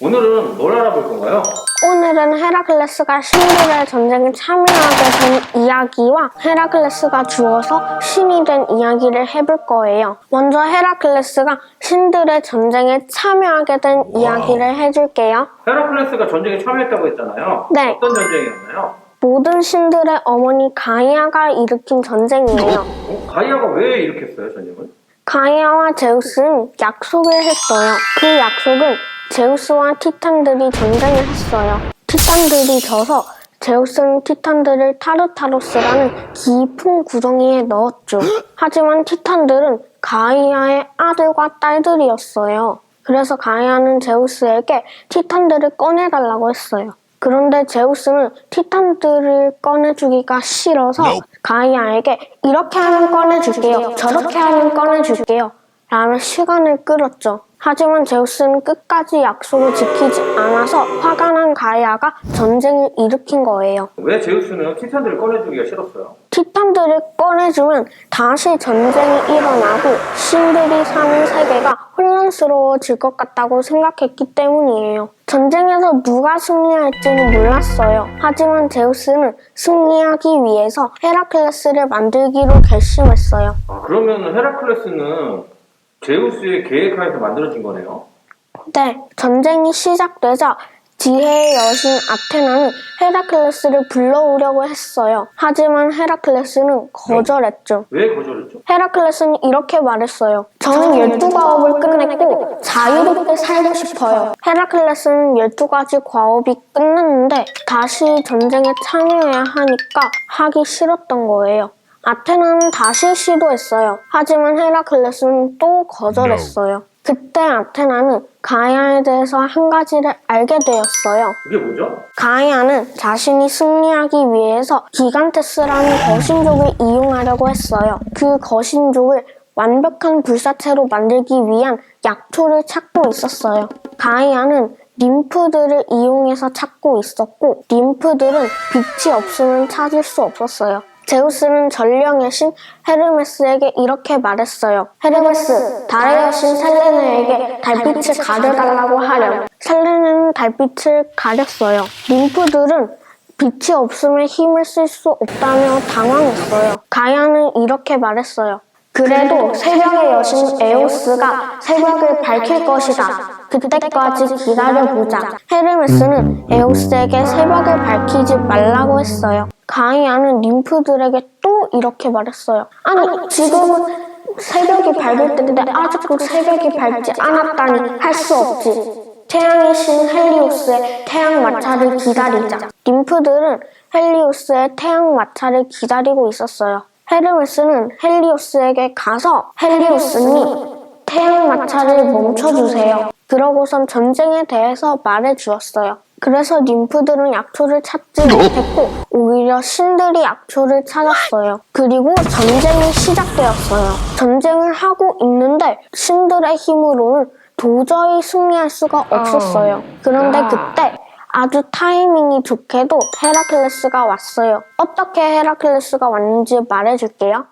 오늘은 뭘 알아볼 건가요? 오늘은 헤라클레스가 신들의 전쟁에 참여하게 된 이야기와 헤라클레스가 죽어서 신이 된 이야기를 해볼 거예요. 먼저 헤라클레스가 신들의 전쟁에 참여하게 된 이야기를 해줄게요. 헤라클레스가 전쟁에 참여했다고 했잖아요. 네. 어떤 전쟁이었나요? 모든 신들의 어머니 가이아가 일으킨 전쟁이에요. 어? 가이아가 왜 일으켰어요, 전쟁을? 가이아와 제우스는 약속을 했어요. 그 약속은 제우스와 티탄들이 전쟁을 했어요. 티탄들이 져서 제우스는 티탄들을 타르타로스라는 깊은 구덩이에 넣었죠. 하지만 티탄들은 가이아의 아들과 딸들이었어요. 그래서 가이아는 제우스에게 티탄들을 꺼내달라고 했어요. 그런데 제우스는 티탄들을 꺼내주기가 싫어서 가이아에게 이렇게 하면 꺼내줄게요. 저렇게 하면 꺼내줄게요. 라며 시간을 끌었죠. 하지만 제우스는 끝까지 약속을 지키지 않아서 화가 난 가이아가 전쟁을 일으킨 거예요. 왜 제우스는 티탄들을 꺼내주기가 싫었어요? 티탄들을 꺼내주면 다시 전쟁이 일어나고 신들이 사는 세계가 혼란스러워질 것 같다고 생각했기 때문이에요. 전쟁에서 누가 승리할지는 몰랐어요. 하지만 제우스는 승리하기 위해서 헤라클레스를 만들기로 결심했어요. 아, 그러면 헤라클레스는 제우스의 계획하에서 만들어진 거네요. 네, 전쟁이 시작되자 지혜의 여신 아테나는 헤라클레스를 불러오려고 했어요. 하지만 헤라클레스는 거절했죠. 왜 거절했죠? 헤라클레스는 이렇게 말했어요. 저는 12과업을 끝냈고 자유롭게 살고 싶어요. 헤라클레스는 12가지 과업이 끝났는데 다시 전쟁에 참여해야 하니까 하기 싫었던 거예요. 아테나는 다시 시도했어요. 하지만 헤라클레스는 또 거절했어요. 그때 아테나는 가이아에 대해서 한 가지를 알게 되었어요. 그게 뭐죠? 가이아는 자신이 승리하기 위해서 기간테스라는 거신족을 이용하려고 했어요. 그 거신족을 완벽한 불사체로 만들기 위한 약초를 찾고 있었어요. 가이아는 림프들을 이용해서 찾고 있었고 림프들은 빛이 없으면 찾을 수 없었어요. 제우스는 전령의 신 헤르메스에게 이렇게 말했어요. 헤르메스, 달의 여신 셀레네에게 달빛을 가려달라고 하렴. 셀레네는 달빛을 가렸어요. 림프들은 빛이 없으면 힘을 쓸 수 없다며 당황했어요. 가야는 이렇게 말했어요. 그래도 새벽의 여신 에오스가 새벽을 밝힐 것이다. 그때까지 기다려보자. 헤르메스는 에오스에게 새벽을 밝히지 말라고 했어요. 가이아는 림프들에게 또 이렇게 말했어요. 아니, 지금은 새벽이 밝을 때인데 아직도 새벽이 밝지 않았다니 할 수 없지. 태양의 신 헬리오스의 태양 마차를 기다리자. 림프들은 헬리오스의 태양 마차를 기다리고 있었어요. 헤르메스는 헬리오스에게 가서 헬리오스니 태양 마차를 멈춰주세요. 그러고선 전쟁에 대해서 말해 주었어요. 그래서 림프들은 약초를 찾지 못했고 오히려 신들이 약초를 찾았어요. 그리고 전쟁이 시작되었어요. 전쟁을 하고 있는데 신들의 힘으로는 도저히 승리할 수가 없었어요. 그런데 그때 아주 타이밍이 좋게도 헤라클레스가 왔어요. 어떻게 헤라클레스가 왔는지 말해줄게요.